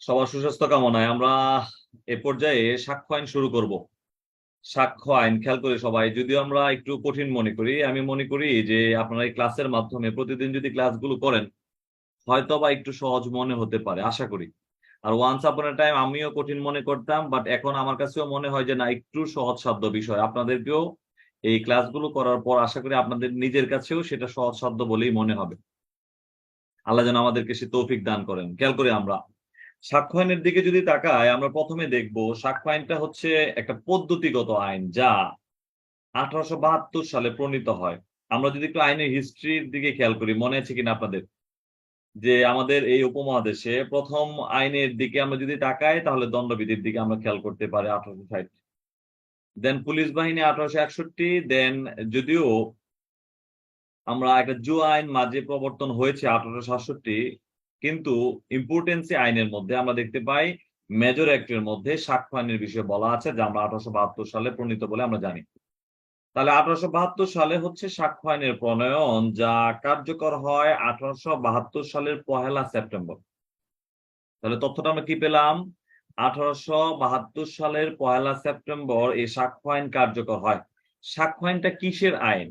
সবার সুস্বাস্থ্য কামনায় আমরা এ পর্যায়ে সাক্ষ্য আইন শুরু সাক্ষ্য আইন, খেয়াল আমরা একটু আপনারা ক্লাসের মাধ্যমে প্রতিদিন যদি ক্লাসগুলো করেন হয়তো বা একটু সহজ মনে হতে পারে, আশা করি। আর ওয়ান্স আপন টাইম আমিও কঠিন মনে করতাম বাট এখন আমার কাছেও মনে হয় যে না, একটু সহজ সাধ্য বিষয়। আপনাদেরকেও এই ক্লাসগুলো করার পর আশা করি আপনাদের নিজের কাছেও সেটা সহজ সাধ্য বলেই মনে হবে। আল্লাহ যেন আমাদেরকে সে তৌফিক দান করেন। খেয়াল করে আমরা। সাক্ষ্য আইনের দিকে যদি তাকাই, আমরা প্রথমে দেখব সাক্ষ্য আইনটা হচ্ছে একটা পদ্ধতিগত আইন যা আঠারোশো বাহাত্তর সালে প্রণীত হয়। আমরা যদি একটু আইনের হিস্ট্রির দিকে খেয়াল করি, মনে আছে কিনা আপনাদের? যে আমাদের এই উপমহাদেশে প্রথম আইনের দিকে আমরা যদি তাকাই, তাহলে দণ্ডবিধির দিকে আমরা খেয়াল করতে পারি আঠারোশো ষাট। দেন পুলিশ বাহিনী আঠারোশো একষট্টি, দেন যদিও আমরা একটা জু আইন মাঝে প্রবর্তন হয়েছে আঠারোশো সাতষট্টি, কিন্তু ইম্পর্টেন্সি আইনের মধ্যে আমরা দেখতে পাই মেজর অ্যাক্টের মধ্যে সাক্ষ্য আইনের বিষয়ে বলা আছে, যা আমরা আঠারোশো বাহাত্তর সালে প্রণীত বলে আমরা জানি। তাহলে আঠারোশো বাহাত্তর সালে হচ্ছে সাক্ষ্য আইনের প্রণয়ন, যা কার্যকর হয় আঠারোশো বাহাত্তর সালের পহেলা সেপ্টেম্বর। তাহলে তথ্যটা আমরা কি পেলাম? আঠারোশো বাহাত্তর সালের পহেলা সেপ্টেম্বর এই সাক্ষ্য আইন কার্যকর হয়। সাক্ষ্য আইনটা কিসের আইন?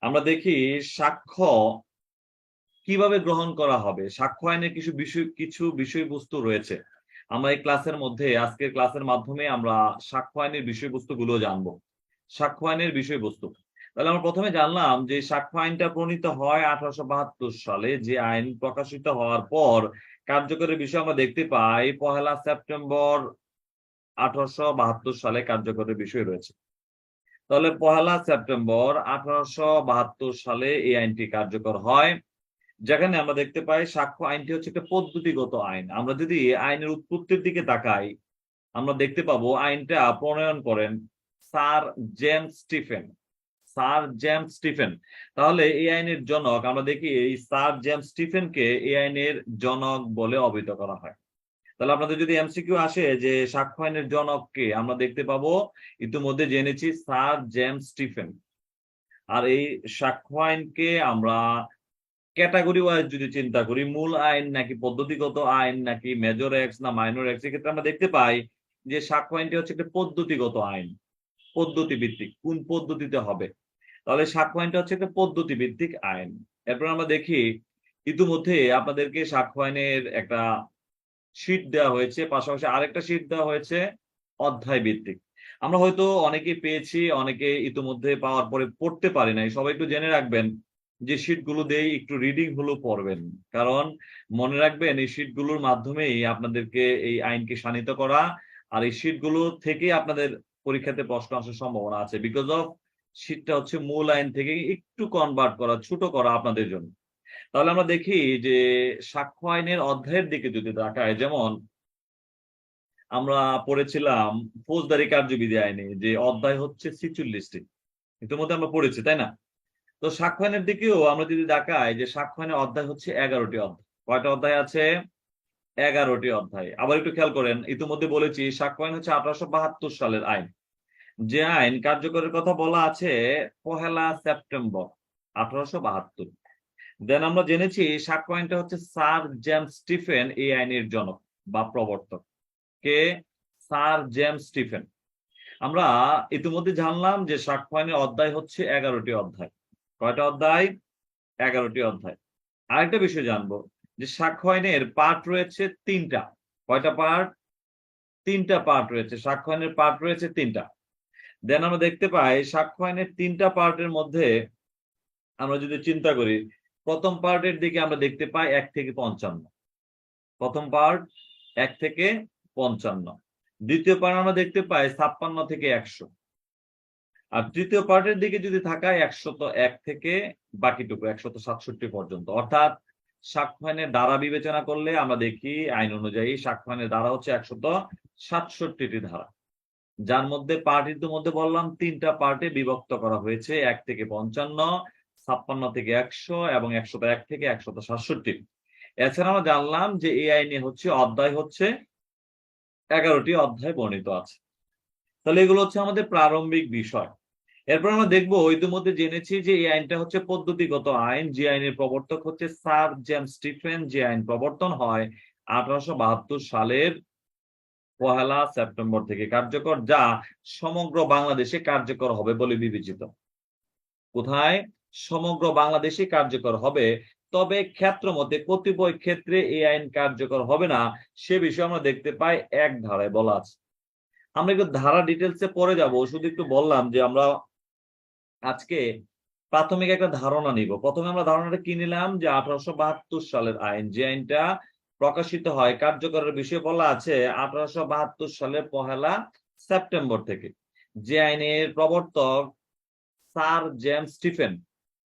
আমরা দেখি সাক্ষ্য কীভাবে গ্রহণ করা হবে? সাক্ষ্য আইনের কিছু বিষয়, কিছু বিষয়বস্তু রয়েছে। আমরা এই ক্লাসের মধ্যে, আজকের ক্লাসের মাধ্যমে আমরা সাক্ষ্য আইনের বিষয়বস্তু গুলো জানব। সাক্ষ্য আইনের বিষয়বস্তু। তাহলে আমরা প্রথমে জানলাম যে সাক্ষ্য আইনটা প্রণীত হয় আঠারোশো বাহাত্তর সালে। যে আইন প্রকাশিত হওয়ার পর কার্যকরের বিষয় আমরা দেখতে পাই, পহেলা সেপ্টেম্বর আঠারোশো বাহাত্তর সালে কার্যকরের বিষয় রয়েছে। তাহলে পহেলা সেপ্টেম্বর আঠারোশো বাহাত্তর সালে এই আইনটি কার্যকর হয়। যেখানে আমরা দেখতে পাই সাক্ষ্য আইনটি হচ্ছে একটা পদ্ধতিগত আইন। আমরা যদি আইনের উৎপত্তির দিকে তাকাই, আমরা দেখতে পাবো আইনটা প্রণয়ন করেন sir James Stephen. Sir James Stephen. তাহলে এই আইনের জনক আমরা দেখি এই স্যার জেমস স্টিফেনকে এই আইনের জনক বলে অভিহিত করা হয়। তাহলে আপনাদের যদি এমসিকিউ আসে যে সাক্ষ্য আইনের জনককে আমরা দেখতে পাবো ইতিমধ্যে জেনেছি স্যার জেমস স্টিফেন। আর এই সাক্ষ্য আইনকে আমরা ক্যাটাগরি ওয়াইজ যদি চিন্তা করি, মূল আইন নাকি পদ্ধতিগত আইন নাকি মেজর এক্স না মাইনর এক্স, এক্ষেত্রে আমরা দেখতে পাই যে সাক্ষ্য হচ্ছে একটা পদ্ধতিগত আইন পদ্ধতি ভিত্তিক কোন পদ্ধতিতে হবে? তাহলে সাক্ষ্য আইনটা হচ্ছে একটা পদ্ধতি ভিত্তিক আইন। এরপর আমরা দেখি ইতিমধ্যে আপনাদেরকে সাক্ষ্য আইনের একটা শীট দেওয়া হয়েছে, পাশাপাশি আরেকটা শীট দেওয়া হয়েছে অধ্যায় ভিত্তিক আমরা হয়তো অনেকে পেয়েছি অনেকে ইতিমধ্যে পাওয়ার পরে পড়তে পারি নাই। সবাই একটু জেনে রাখবেন যে শীটগুলো দেই একটু রিডিং হলো পড়বেন। কারণ মনে রাখবেন, এই শীটগুলোর মাধ্যমেই আপনাদেরকে এই আইনকে শানিত করা আর এই শীটগুলো থেকে আপনাদের পরীক্ষাতে প্রশ্ন আসার সম্ভাবনা আছে। বিকজ অফ শীটটা হচ্ছে মূল আইন থেকে একটু কনভার্ট করা, ছোট করা আপনাদের জন্য। তাহলে আমরা দেখি যে সাক্ষ্য আইনের অধ্যায়ের দিকে যদি তাকায় যেমন আমরা পড়েছিলাম ফৌজদারি কার্যবিধি আইনে যে অধ্যায় হচ্ছে ছিচল্লিশটি। ইতিমধ্যে আমরা পড়েছি, তাই না? তো সাক্ষ্য আইনের দিকেও আমরা যদি দেখাই যে সাক্ষ্য আইনের অধ্যায় হচ্ছে এগারোটি অধ্যায়। কয়টা অধ্যায় আছে? এগারোটি অধ্যায়। আবার একটু খেয়াল করেন, ইতিমধ্যে বলেছি সাক্ষ্য আইন হচ্ছে আঠারোশো বাহাত্তর সালের আইন। যে আইন কার্যকরের কথা বলা আছে পহেলা সেপ্টেম্বর, আঠারোশো বাহাত্তর। দেন আমরা জেনেছি সাক্ষ্য আইনটা হচ্ছে স্যার জেমস স্টিফেন এই আইনের জনক বা প্রবর্তক। কে? Sir James Stephen. আমরা ইতিমধ্যে জানলাম যে সাক্ষ্য আইনের অধ্যায় হচ্ছে এগারোটি অধ্যায়। কয়টা অধ্যায়? এগারোটি অধ্যায়। আরেকটা বিষয় জানব যে সাক্ষ্য আইনের পার্ট রয়েছে তিনটা। কয়টা পার্ট? তিনটা পার্ট রয়েছে। সাক্ষ্য আইনের পার্ট রয়েছে তিনটা। দেন আমরা দেখতে পাই সাক্ষ্য আইনের তিনটা পার্টের মধ্যে আমরা যদি চিন্তা করি প্রথম পার্টের দিকে আমরা দেখতে পাই এক থেকে পঞ্চান্ন। প্রথম পার্ট এক থেকে পঞ্চান্ন। দ্বিতীয় পার্ট আমরা দেখতে পাই ছাপ্পান্ন থেকে একশো। আর তৃতীয় পার্টের দিকে যদি থাকায় একশত এক থেকে বাকিটুকু একশত সাতষট্টি পর্যন্ত। অর্থাৎ আইনের দ্বারা বিবেচনা করলে আমরা দেখি আইন অনুযায়ী আইনের দ্বারা হচ্ছে একশত সাতষট্টিটি ধারা। যার মধ্যে পার্ট মধ্যে বললাম তিনটা পার্টে বিভক্ত করা হয়েছে এক থেকে পঞ্চান্ন ছাপ্পান্ন থেকে একশো এবং একশত এক থেকে একশত সাতষট্টি। এছাড়া আমরা জানলাম যে এই আইনে হচ্ছে অধ্যায় হচ্ছে এগারোটি অধ্যায় বর্ণিত আছে। তাহলে এগুলো হচ্ছে আমাদের প্রারম্ভিক বিষয়। এরপর আমরা দেখব ইতিমধ্যে জেনেছি যে এই আইনটা হচ্ছে পদ্ধতিগত আইন। যে আইনের প্রবর্তক হচ্ছে স্যার জেমস স্টিফেন। যে আইন প্রবর্তন হয় আঠারোশো বাহাত্তর সালের পহেলা সেপ্টেম্বর থেকে কার্যকর, যা সমগ্র বাংলাদেশে কার্যকর হবে বলে বিবেচিত। কোথায়? সমগ্র বাংলাদেশে কার্যকর হবে। তবে ক্ষেত্র মধ্যে কতিপয় ক্ষেত্রে এই আইন কার্যকর হবে না, সে বিষয়ে আমরা দেখতে পাই এক ধারায় বলা আছে। আমরা একটু ধারা ডিটেলসে পরে যাব। শুধু একটু বললাম যে আমরা আজকে প্রাথমিক একটা ধারণা নিব। প্রথমে আমরা ধারণাটা কি নিলাম যে আঠারোশো বাহাত্তর সালের আইন, যে আইনটা প্রকাশিত হয়, কার্যকরের বিষয়ে বলা আছে আঠারোশো বাহাত্তর সালের পহেলা সেপ্টেম্বর থেকে। যে আইনের প্রবর্তক স্যার জেমস স্টিফেন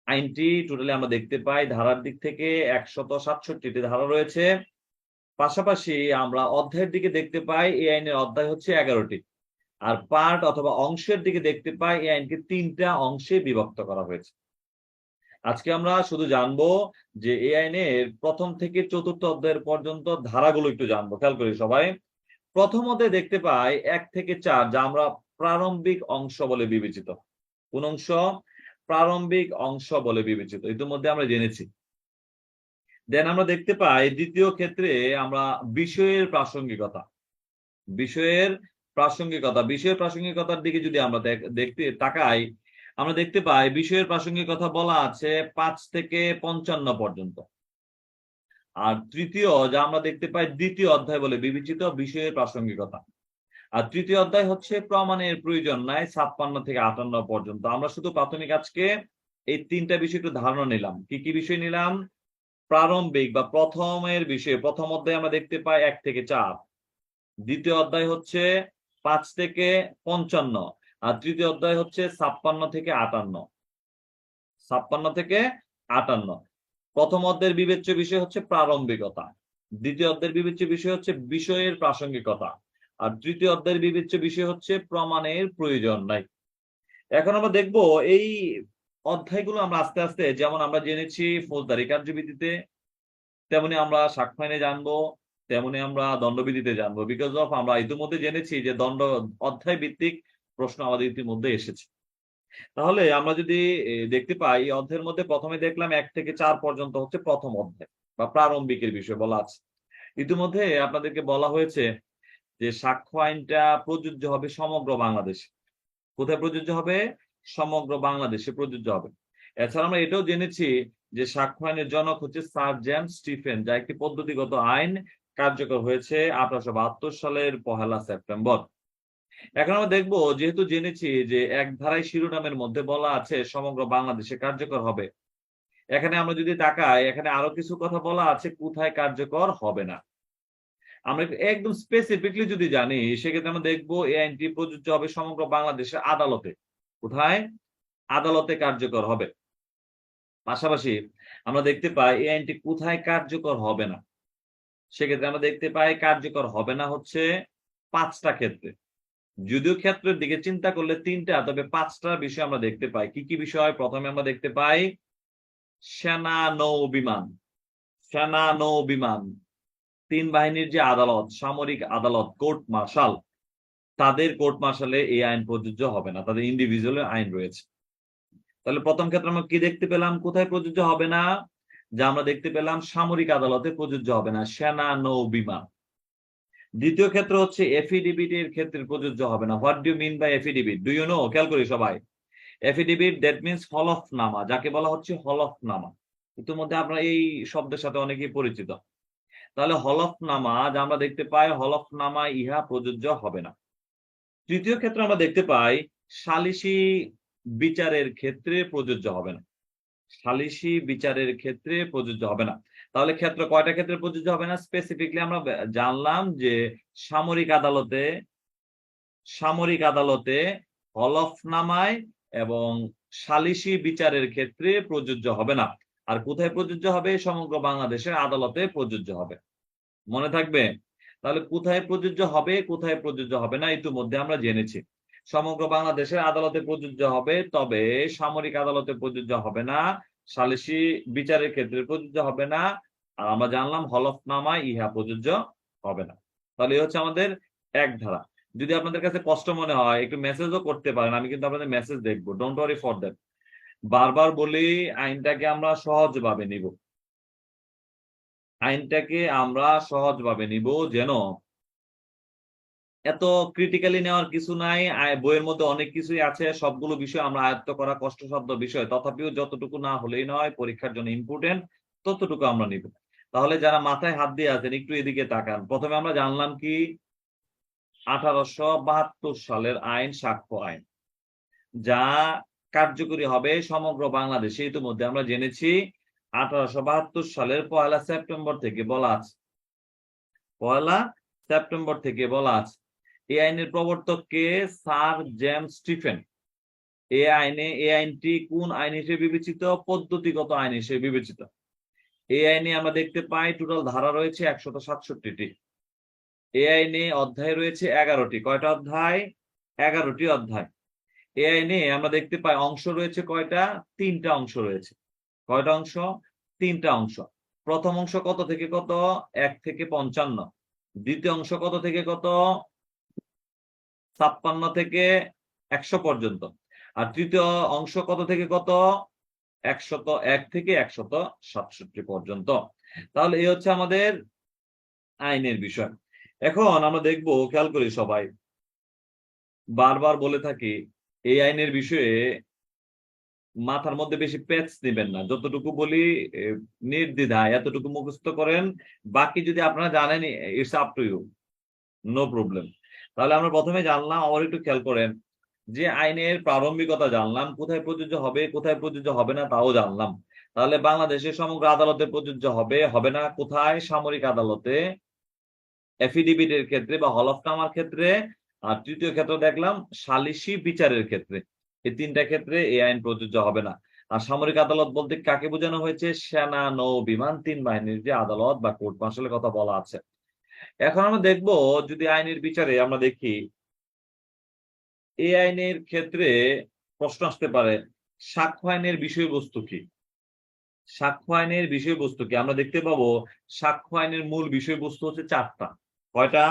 আইনটি টোটালি আমরা দেখতে পাই, ধারার দিক থেকে একশত সাতষট্টিটি ধারা রয়েছে। পাশাপাশি আমরা অধ্যায়ের দিকে দেখতে পাই, এই আইনের অধ্যায় হচ্ছে এগারোটি। আর পার্ট অথবা অংশের দিকে দেখতে পাই, এই আইনকে তিনটা অংশে বিভক্ত করা হয়েছে। আজকে আমরা শুধু জানব যে এই আইনের প্রথম থেকে চতুর্থ অধ্যায়ের পর্যন্ত ধারাগুলো একটু জানব। খেয়াল করি সবাই। প্রথমতে দেখতে পাই, এক থেকে চার, যা আমরা প্রারম্ভিক অংশ বলে বিবেচিত। কোন অংশ? প্রারম্ভিক অংশ বলে বিবেচিত, ইতিমধ্যে আমরা জেনেছি। দেন আমরা দেখতে পাই, দ্বিতীয় ক্ষেত্রে আমরা বিষয়ের প্রাসঙ্গিকতা বিষয়ের প্রাসঙ্গিকতা, বিষয়ের প্রাসঙ্গিকতার দিকে যদি আমরা দেখতে তাকাই, আমরা দেখতে পাই বিষয়ের প্রাসঙ্গিকতা বলা আছে পাঁচ থেকে পঞ্চান্ন পর্যন্ত। আর তৃতীয়, যা আমরা দেখতে পাই দ্বিতীয় অধ্যায় বলে বিবেচিত বিষয়ের প্রাসঙ্গিকতা। আর তৃতীয় অধ্যায় হচ্ছে প্রমাণের প্রয়োজন নাই, ছাপ্পান্ন থেকে আটান্ন পর্যন্ত। আমরা শুধু প্রাথমিক আজকে এই তিনটা বিষয় একটু ধারণা নিলাম। কি কি বিষয় নিলাম? প্রারম্ভিক বা প্রথমের বিষয়ে, প্রথম অধ্যায় আমরা দেখতে পাই এক থেকে চার। দ্বিতীয় অধ্যায় হচ্ছে পাঁচ থেকে পঞ্চান্ন। আর তৃতীয় অধ্যায় হচ্ছে ছাপ্পান্ন থেকে আটান্ন। ছাপ্পান্ন থেকে আটান্ন। প্রথম অধ্যায়ের বিবেচ্য বিষয় হচ্ছে প্রারম্ভিকতা। দ্বিতীয় অধ্যায়ের বিবেচ্য বিষয় হচ্ছে বিষয়ের প্রাসঙ্গিকতা। আর তৃতীয় অধ্যায়ের বিবেচ্য বিষয় হচ্ছে প্রমাণের প্রয়োজন নাই এখন আমরা দেখব এই অধ্যায়গুলো আমরা আস্তে আস্তে, যেমন আমরা জেনেছি ফৌজদারি কার্যবিধিতে, তেমনি আমরা সাক্ষ্যায়নে জানব, তেমনি আমরা দণ্ডবিধিতে জানব বিকজ অফ আমরা ইতিমধ্যে জেনেছি যে দণ্ড, অধ্যায় ভিত্তিক প্রশ্ন আমাদের ইতিমধ্যে এসেছে। তাহলে আমরা যদি দেখতে পাই, এই অধ্যায়ের মধ্যে প্রথমে দেখলাম এক থেকে চার পর্যন্ত হচ্ছে প্রথম অধ্যায়, বা প্রারম্ভিকের বিষয় বলা আছে। ইতিমধ্যে আপনাদেরকে বলা হয়েছে যে সাক্ষ্য আইনটা প্রযোজ্য হবে সমগ্র বাংলাদেশে। কোথায় প্রযোজ্য হবে? সমগ্র বাংলাদেশে প্রযোজ্য হবে। এছাড়া আমরা এটাও জেনেছি যে সাক্ষ্য আইনের জনক হচ্ছে স্যার জেমস স্টিফেন, যা একটি পদ্ধতিগত আইন কার্যকর হয়েছে আঠারোশো বাহাত্তর সালের পহেলা সেপ্টেম্বর। এখন আমরা দেখব, যেহেতু জেনেছি যে এক ধারায় শিরোনামের মধ্যে বলা আছে সমগ্র বাংলাদেশে কার্যকর হবে। এখানে আমরা যদি তাকাই, এখানে আরও কিছু কথা বলা আছে, কোথায় কার্যকর হবে না। আমরা একদম স্পেসিফিকলি যদি জানি, সেক্ষেত্রে আমরা দেখব এই আইনটি প্রযোজ্য হবে সমগ্র বাংলাদেশের আদালতে। কোথায়? আদালতে কার্যকর হবে। পাশাপাশি আমরা দেখতে পাই এই আইনটি কোথায় কার্যকর হবে না? সেক্ষেত্রে আমরা দেখতে পাই কার্যকর হবে না হচ্ছে পাঁচটা ক্ষেত্রে। যদিও ক্ষেত্রের দিকে চিন্তা করলে তিনটা তবে পাঁচটা বিষয় আমরা দেখতে পাই। কি কি বিষয়? প্রথমে আমরা দেখতে পাই সেনা নৌ বিমান। সেনা নৌ বিমান। তিন বাহিনীর যে আদালত, সামরিক আদালত, কোর্ট মার্শাল, তাদের কোর্ট মার্শালে এই আইন প্রযোজ্য হবে না। তাদের ইন্ডিভিজুয়াল আইন রয়েছে। তাহলে প্রথম ক্ষেত্রে আমরা কি দেখতে পেলাম? কোথায় প্রযোজ্য হবে না? যা আমরা দেখতে পেলাম, সামরিক আদালতে প্রযোজ্য হবে না, সেনা নৌ বিমান। দ্বিতীয় ক্ষেত্র হচ্ছে এফিডেভিট এর ক্ষেত্রে প্রযোজ্য হবে না। What do mean by affidavit do you know খেয়াল করি সবাই। এফিডেভিট দ্যাট মিনস হলফ নামা যাকে বলা হচ্ছে হলফ নামা ইতিমধ্যে আমরা এই শব্দের সাথে অনেকেই পরিচিত। তাহলে হলফনামা যা আমরা দেখতে পাই হলফনামা ইহা প্রযোজ্য হবে না। তৃতীয় ক্ষেত্রে আমরা দেখতে পাই, সালিসি বিচারের ক্ষেত্রে প্রযোজ্য হবে না। সালিসি বিচারের ক্ষেত্রে প্রযোজ্য হবে না। তাহলে ক্ষেত্র কয়টা ক্ষেত্রে প্রযোজ্য হবে না? স্পেসিফিকলি আমরা জানলাম যে সামরিক আদালতে সামরিক আদালতে হলফনামায় এবং সালিসি বিচারের ক্ষেত্রে প্রযোজ্য হবে না। আর কোথায় প্রযোজ্য হবে? সমগ্র বাংলাদেশের আদালতে প্রযোজ্য হবে। মনে থাকবে? তাহলে কোথায় প্রযোজ্য হবে, কোথায় প্রযোজ্য হবে না ইতিমধ্যে আমরা জেনেছি। সমগ্র বাংলাদেশের আদালতে প্রযোজ্য হবে, তবে সামরিক আদালতে প্রযোজ্য হবে না, সালিসি বিচারের ক্ষেত্রে প্রযোজ্য হবে না, আর আমরা জানলাম হলফনামা ইহা প্রযোজ্য হবে না। তাহলে এই হচ্ছে আমাদের এক ধারা। যদি আপনাদের কাছে কষ্ট মনে হয়, একটু মেসেজও করতে পারেন, আমি কিন্তু আপনাদের মেসেজ দেখব। ডোন্ট ওয়ারি ফর দ্যাট বারবার বলি, আইনটাকে আমরা সহজভাবে নিব। আইনটাকে আমরা সহজভাবে নিব যেন এত ক্রিটিক্যালি নেওয়ার কিছু নাই বইয়ের মধ্যে অনেক কিছুই আছে, সবগুলো বিষয় আমরা আয়ত্ত করা কষ্টসাধ্য বিষয়। তথাপিও যতটুকু না হলেই নয়, পরীক্ষার জন্য ইম্পর্টেন্ট ততটুকু আমরা নিব। তাহলে যারা মাথায় হাত দিয়ে আছেন, একটু এদিকে তাকান। প্রথমে আমরা জানলাম কি? আঠারোশো বাহাত্তর সালের আইন, সাক্ষ্য আইন, যা কার্যকরী হবে সমগ্র বাংলাদেশে। ইতিমধ্যে আমরা জেনেছি আঠারোশো বাহাত্তর সালের পয়লা সেপ্টেম্বর থেকে বলা আছে। পয়লা সেপ্টেম্বর থেকে বলা আছে। এই আইনের প্রবর্তক কে? Sir James Stephen. এই আইনে এই আইনটি কোন আইন হিসেবে বিবেচিত? পদ্ধতিগত আইন হিসেবে বিবেচিত। এই আইনে আমরা দেখতে পাই, টোটাল ধারা রয়েছে একশত সাতষট্টিটি। এই আইনে অধ্যায় রয়েছে এগারোটি। কয়টা অধ্যায়? এগারোটি অধ্যায়। এই আইনে আমরা দেখতে পাই, অংশ রয়েছে কয়টা? তিনটা অংশ রয়েছে। কয়টা অংশ? তিনটা অংশ। প্রথম অংশ কত থেকে কত? এক থেকে পঞ্চান্ন। দ্বিতীয় অংশ কত থেকে কত? ছাপ্পান্ন থেকে একশো পর্যন্ত। আর তৃতীয় অংশ কত থেকে কত? একশত এক থেকে একশত সাতষট্টি পর্যন্ত। তাহলে এই হচ্ছে আমাদের আইনের বিষয়। এখন আমরা দেখব, খেয়াল করি সবাই, বারবার বলে থাকি, এই আইনের বিষয়ে মাথার মধ্যে বেশি প্যাচ দিবেন না। যতটুকু বলি এ, নির্দ্বিধায় এতটুকু মুখস্থ করেন। বাকি যদি আপনারা জানেন it's up to you no problem তাহলে আমরা প্রথমে জানলাম আবার একটু খেয়াল করেন যে আইনের প্রারম্ভিকতা জানলাম কোথায় প্রযোজ্য হবে কোথায় প্রযোজ্য হবে না তাও জানলাম। তাহলে বাংলাদেশের সমগ্র আদালতে প্রযোজ্য হবে হবে না কোথায়? সামরিক আদালতে। এফিডেভিটের ক্ষেত্রে বা হলফনামার ক্ষেত্রে। আর তৃতীয় ক্ষেত্র দেখলাম সালিসি বিচারের ক্ষেত্রে। এই তিনটা ক্ষেত্রে এই আইন প্রযোজ্য হবে না। আর সামরিক আদালত বলতে কাকে বোঝানো হয়েছে? সেনা নৌ বিমান তিন বাহিনীর যে আদালত বা কোর্ট মার্শালের কথা বলা আছে। এখন আমরা দেখব যদি আইনের বিচারে আমরা দেখি এই আইনের ক্ষেত্রে প্রশ্ন আসতে পারে, সাক্ষ্য আইনের বিষয়বস্তু কি? সাক্ষ্য আইনের বিষয়বস্তু কি? আমরা দেখতে পাবো, সাক্ষ্য আইনের মূল বিষয়বস্তু হচ্ছে চারটা। কয়টা?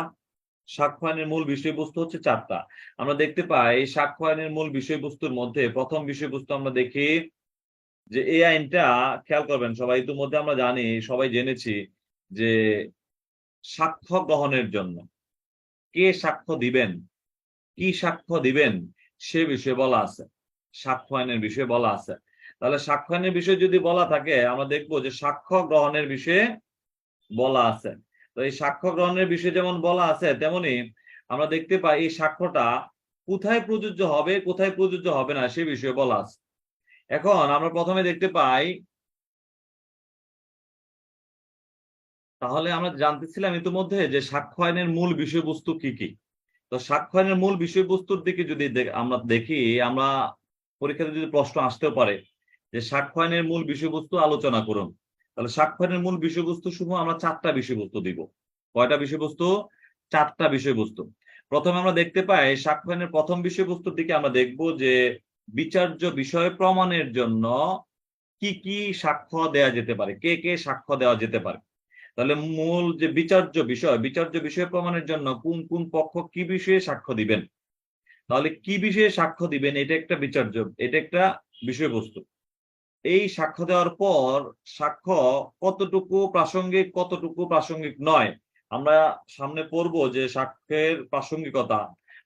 সাক্ষ্য আইনের মূল বিষয়বস্তু হচ্ছে চারটা। আমরা দেখতে পাই সাক্ষ্য আইনের মূল বিষয়বস্তুর মধ্যে প্রথম বিষয়বস্তু আমরা দেখি যে এই আইনটা খেয়াল করবেন, সবাই ইতিমধ্যে আমরা জানি, সবাই জেনেছি যে সাক্ষ্য গ্রহণের জন্য কে সাক্ষ্য দিবেন, কি সাক্ষ্য দিবেন, সে বিষয়ে বলা আছে। সাক্ষ্য আইনের বিষয়ে বলা আছে। তাহলে সাক্ষ্য আইনের বিষয়ে যদি বলা থাকে, আমরা দেখব যে সাক্ষ্য গ্রহণের বিষয়ে বলা আছে। তো এই সাক্ষ্য গ্রহণের বিষয়ে যেমন বলা আছে, তেমনি আমরা দেখতে পাই এই সাক্ষ্যটা কোথায় প্রযোজ্য হবে, কোথায় প্রযোজ্য হবে না, সে বিষয়ে বলা আছে। এখন আমরা প্রথমে দেখতে পাই, তাহলে আমরা জানতেছিলাম ইতিমধ্যে যে সাক্ষ্য আইনের মূল বিষয়বস্তু কি কি। তো সাক্ষ্য আইনের মূল বিষয়বস্তুর দিকে যদি আমরা দেখি, আমরা পরীক্ষাতে যদি প্রশ্ন আসতেও পারে, যে সাক্ষ্য আইনের মূল বিষয়বস্তু আলোচনা করুন। তাহলে সাক্ষ্য আইনের মূল বিষয়বস্তু শুভ আমরা চারটা বিষয়বস্তু দিব। কয়টা বিষয়বস্তু? চারটা বিষয়বস্তু। প্রথমে আমরা দেখতে পাই সাক্ষ্য আইনের প্রথম বিষয়বস্তুর দিকে আমরা দেখব যে বিচার্য বিষয় প্রমাণের জন্য কি কি সাক্ষ্য দেওয়া যেতে পারে, কে কে সাক্ষ্য দেওয়া যেতে পারে। তাহলে মূল যে বিচার্য বিষয় বিচার্য বিষয় প্রমাণের জন্য কোন কোন পক্ষ কি বিষয়ে সাক্ষ্য দিবেন? তাহলে কি বিষয়ে সাক্ষ্য দিবেন? এটা একটা বিচার্য, এটা একটা বিষয়বস্তু। এই সাক্ষ্য দেওয়ার পর সাক্ষ্য কতটুকু প্রাসঙ্গিক কতটুকু প্রাসঙ্গিক নয়। আমরা সামনে পড়ব যে সাক্ষ্যের প্রাসঙ্গিকতা।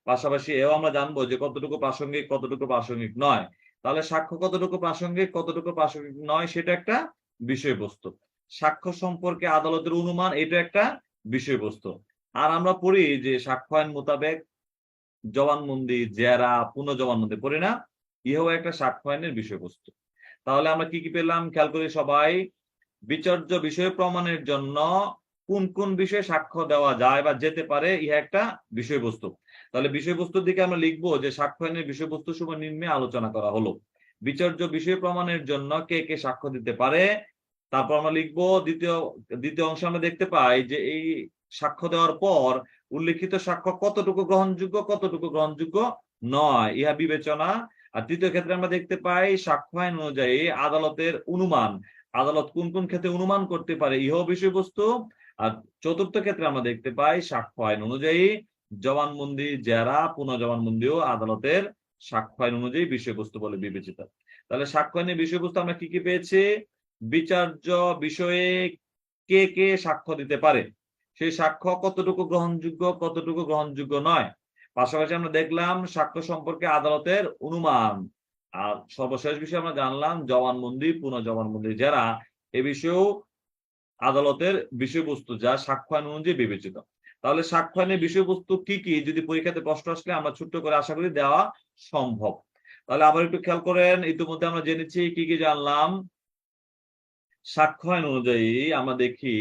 পাশাপাশি এও আমরা জানব যে কতটুকু প্রাসঙ্গিক কতটুকু প্রাসঙ্গিক নয়। তাহলে সাক্ষ্য কতটুকু প্রাসঙ্গিক কতটুকু প্রাসঙ্গিক নয় সেটা একটা বিষয়বস্তু। সাক্ষ্য সম্পর্কে আদালতের অনুমান এটা একটা বিষয়বস্তু। আর আমরা পড়ি যে সাক্ষ্য আইন মোতাবেক জবানবন্দি, জেরা পুনঃজবানবন্দি পড়ি না, ইহাও একটা সাক্ষ্য আইনের বিষয়বস্তু। তাহলে আমরা কি কি পেলাম? খেয়াল করি সবাই। বিচার্য বিষয় প্রমাণের জন্য কোন কোন বিষয়ে সাক্ষ্য দেওয়া যায় বা যেতে পারে, ইহা একটা বিষয়বস্তু। তাহলে বিষয়বস্তুর দিকে আমরা লিখব যে সাক্ষ্য আইনের বিষয়বস্তু সময় নিম্নে আলোচনা করা হলো। বিচার্য বিষয় প্রমাণের জন্য কে কে সাক্ষ্য দিতে পারে? তারপর আমরা লিখব দ্বিতীয় দ্বিতীয় অংশে আমরা দেখতে পাই যে এই সাক্ষ্য দেওয়ার পর উল্লিখিত সাক্ষ্য কতটুকু গ্রহণযোগ্য কতটুকু গ্রহণযোগ্য নয়। ইহা বিবেচনা আর তৃতীয় ক্ষেত্রে আমরা দেখতে পাই সাক্ষ্য আইন অনুযায়ী আদালতের অনুমান। আদালত কোন কোন ক্ষেত্রে অনুমান করতে পারে ইহ বিষয়বস্তু? আর চতুর্থ ক্ষেত্রে আমরা দেখতে পাই সাক্ষ্য আইন অনুযায়ী জবানবন্দি জেরা পুনঃজবানবন্দিও আদালতের সাক্ষ্য আইন অনুযায়ী বিষয়বস্তু বলে বিবেচিত। তাহলে সাক্ষ্য আইনের বিষয়বস্তু আমরা কি কি পেয়েছি? বিচার্য বিষয়ে কে কে সাক্ষ্য দিতে পারে? সেই সাক্ষ্য কতটুকু গ্রহণযোগ্য কতটুকু গ্রহণযোগ্য নয়? পাশাপাশি আমরা দেখলাম সাক্ষ্য সম্পর্কে আদালতের অনুমান। আর সর্বশেষ বিষয় আমরা জানলাম জবানবন্দি পুনঃজবানবন্দি যারা এ বিষয়েও আদালতের বিষয়বস্তু যা সাক্ষ্য আইন অনুযায়ী বিবেচিত। তাহলে সাক্ষ্য আইনের বিষয়বস্তু কি কি? যদি পরীক্ষাতে প্রশ্ন আসলে আমরা ছোট্ট করে আশা করি দেওয়া সম্ভব। তাহলে আবার একটু খেয়াল করেন, ইতিমধ্যে আমরা জেনেছি কি কি জানলাম। সাক্ষ্য আইন অনুযায়ী আমরা দেখি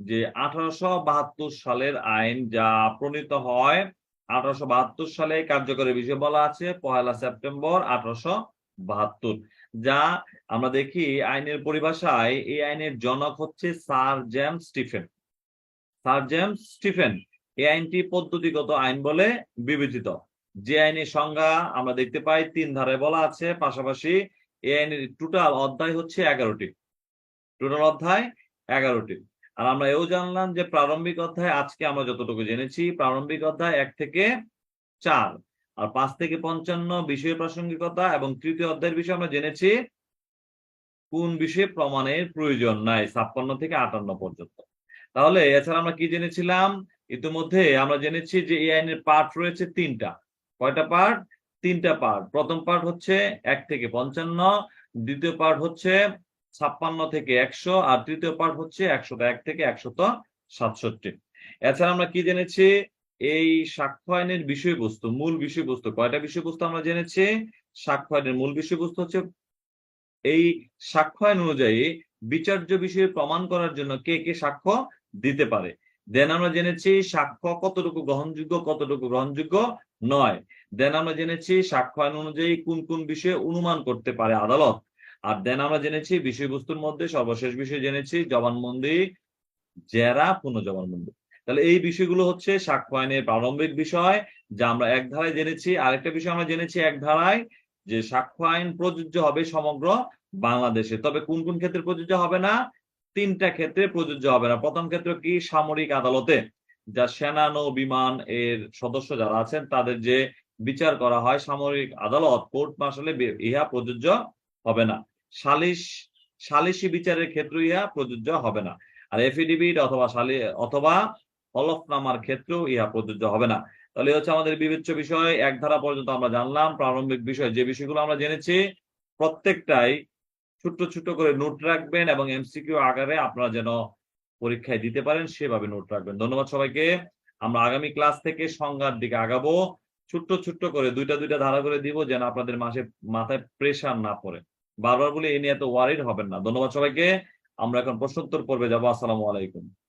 যে আঠারোশো বাহাত্তর সালের আইন যা প্রণীত হয় আঠারোশো বাহাত্তর সালে কার্যকরী বিষয় বলা আছে, পহেলা সেপ্টেম্বর আঠারোশো বাহাত্তর, যা আমরা দেখি আইনের পরিভাষায় এই আইনের জনক হচ্ছে sir James Stephen. Sir James Stephen, এই আইনটি পদ্ধতিগত আইন বলে বিবেচিত। যে আইনের সংজ্ঞা আমরা দেখতে পাই, তিন ধারায় বলা আছে, পাশাপাশি এই আইনের টোটাল অধ্যায় হচ্ছে এগারোটি। টোটাল অধ্যায় এগারোটি। আর আমরা এও জানলাম যে প্রারম্ভিক অধ্যায় আজকে আমরা যতটুকু জেনেছি, প্রারম্ভিক অধ্যায় এক থেকে চার আর পাঁচ থেকে পঞ্চান্ন বিষয় প্রাসঙ্গিকতা এবং তৃতীয় অধ্যায়ের বিষয়ে আমরা জেনেছি কোন বিষয়ে প্রমাণের প্রয়োজন নাই, ছাপ্পান্ন থেকে আটান্ন পর্যন্ত। তাহলে এছাড়া আমরা কি জেনেছিলাম? ইতিমধ্যে আমরা জেনেছি যে এই আইনের পার্ট রয়েছে তিনটা। কয়টা পার্ট? তিনটা পার্ট। প্রথম পার্ট হচ্ছে এক থেকে পঞ্চান্ন, দ্বিতীয় পার্ট হচ্ছে ছাপ্পান্ন থেকে একশো, আর তৃতীয় পার্ট হচ্ছে একশত এক থেকে একশত সাতষট্টি। এছাড়া আমরা কি জেনেছি? এই সাক্ষ্য আইনের বিষয়বস্তু, মূল বিষয়বস্তু, কয়টা বিষয়বস্তু আমরা জেনেছি? সাক্ষ্য আইনের মূল বিষয়বস্তু হচ্ছে এই সাক্ষ্য অনুযায়ী বিচার্য বিষয়ে প্রমাণ করার জন্য কে কে সাক্ষ্য দিতে পারে। দেন আমরা জেনেছি সাক্ষ্য কতটুকু গ্রহণযোগ্য কতটুকু গ্রহণযোগ্য নয়। দেন আমরা জেনেছি সাক্ষ্যায়ন অনুযায়ী কোন কোন বিষয়ে অনুমান করতে পারে আদালত। আর দেন আমরা জেনেছি বিষয়বস্তুর মধ্যে সর্বশেষ বিষয় জেনেছি জবানবন্দি, জেরা পুনঃজবানবন্দি তাহলে এই বিষয়গুলো হচ্ছে সাক্ষ্য আইনের প্রারম্ভিক বিষয়, যা আমরা এক ধারায় জেনেছি। আরেকটা বিষয় আমরা জেনেছি এক ধারায়, যে সাক্ষ্য আইন প্রযোজ্য হবে সমগ্র বাংলাদেশে। তবে কোন কোন ক্ষেত্রে প্রযোজ্য হবে না? তিনটা ক্ষেত্রে প্রযোজ্য হবে না। প্রথম ক্ষেত্র কি? সামরিক আদালতে। যা সেনা নৌ বিমান এর সদস্য যারা আছেন, তাদের যে বিচার করা হয় সামরিক আদালত, কোর্ট মার্শালে ইহা প্রযোজ্য হবে না। সালিশ, সালিশি বিচারের ক্ষেত্রে ইহা প্রযোজ্য হবে না। আর এফিডেভিট অথবা সালি, অথবা হলফনামার ক্ষেত্রেও ইহা প্রযোজ্য হবে না। তাহলে হচ্ছে আমাদের বিবেচ্য বিষয়। এক ধারা পর্যন্ত আমরা জানলাম, প্রারম্ভিক বিষয়। যে বিষয়গুলো আমরা জেনেছি, প্রত্যেকটাই ছোট্ট ছোট্ট করে নোট রাখবেন এবং এমসিকিউ আকারে আপনারা যেন পরীক্ষায় দিতে পারেন, সেভাবে নোট রাখবেন। ধন্যবাদ সবাইকে। আমরা আগামী ক্লাস থেকে সংজ্ঞার দিকে আগাবো। ছোট্ট ছোট্ট করে দুইটা দুইটা ধারা করে দিব যেন আপনাদের মাসে মাথায় প্রেশার না পড়ে। বারবার বলে, এ নিয়ে এত ওয়ারিড হবেন না। ধন্যবাদ সবাইকে। আমরা এখন প্রশ্নোত্তর পর্বে যাব। আসসালামু আলাইকুম।